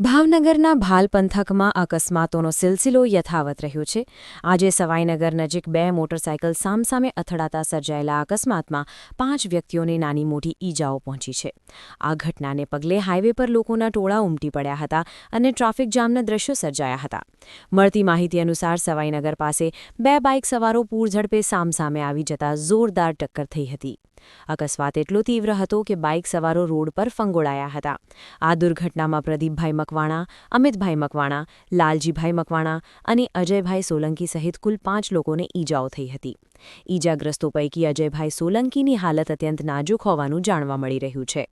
ભાવનગરના ભાલ પંથકમાં અકસ્માતોનો સિલસિલો યથાવત રહ્યો છે. આજે સવાઈનગર નજીક બે મોટરસાયકલ સામસામે અથડાતા સર્જાયેલા અકસ્માતમાં પાંચ વ્યક્તિઓને નાની મોટી ઈજાઓ પહોંચી છે. આ ઘટનાને પગલે હાઇવે પર લોકોના ટોળા ઉમટી પડ્યા હતા અને ટ્રાફિક જામના દ્રશ્યો સર્જાયા હતા. મળતી માહિતી અનુસાર સવાઈનગર પાસે બે બાઇક સવારો પૂરઝડપે સામસામે આવી જતા જોરદાર ટક્કર થઈ હતી. અકસ્માત એટલો તીવ્ર હતો કે બાઇક સવારો રોડ પર ફંગોળાયા હતા. આ દુર્ઘટનામાં પ્રદીપભાઈ મકવાણા, અમિતભાઈ મકવાણા, લાલજીભાઈ મકવાણા અને અજયભાઈ સોલંકી સહિત કુલ પાંચ લોકોને ઈજાઓ થઈ હતી. ઈજાગ્રસ્તો પૈકી અજયભાઈ સોલંકીની હાલત અત્યંત નાજુક હોવાનું જાણવા મળી રહ્યું છે.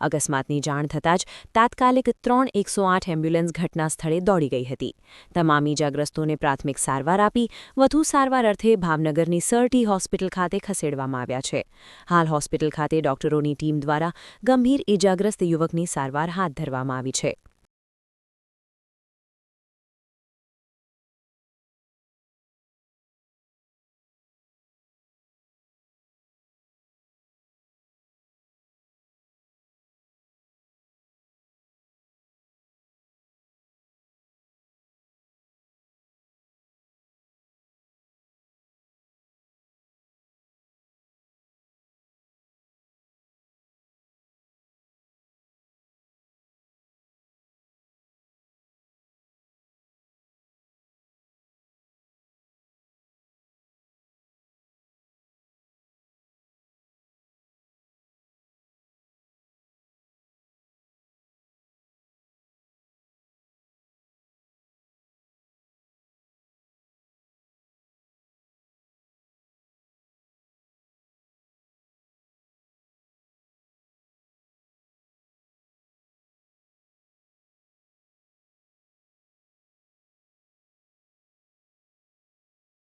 અકસ્માતની જાણ થતાં જ તાત્કાલિક ત્રણ એકસો આઠ એમ્બ્યુલન્સ ઘટના સ્થળે દોડી ગઈ હતી. તમામ ઈજાગ્રસ્તોને પ્રાથમિક સારવાર આપી, વધુ સારવાર અર્થે ભાવનગરની સરટી હોસ્પિટલ ખાતે ખસેડવામાં આવ્યા છે. હાલ હોસ્પિટલ ખાતે ડોક્ટરોની ટીમ દ્વારા ગંભીર ઇજાગ્રસ્ત યુવકની સારવાર હાથ ધરવામાં આવી છે.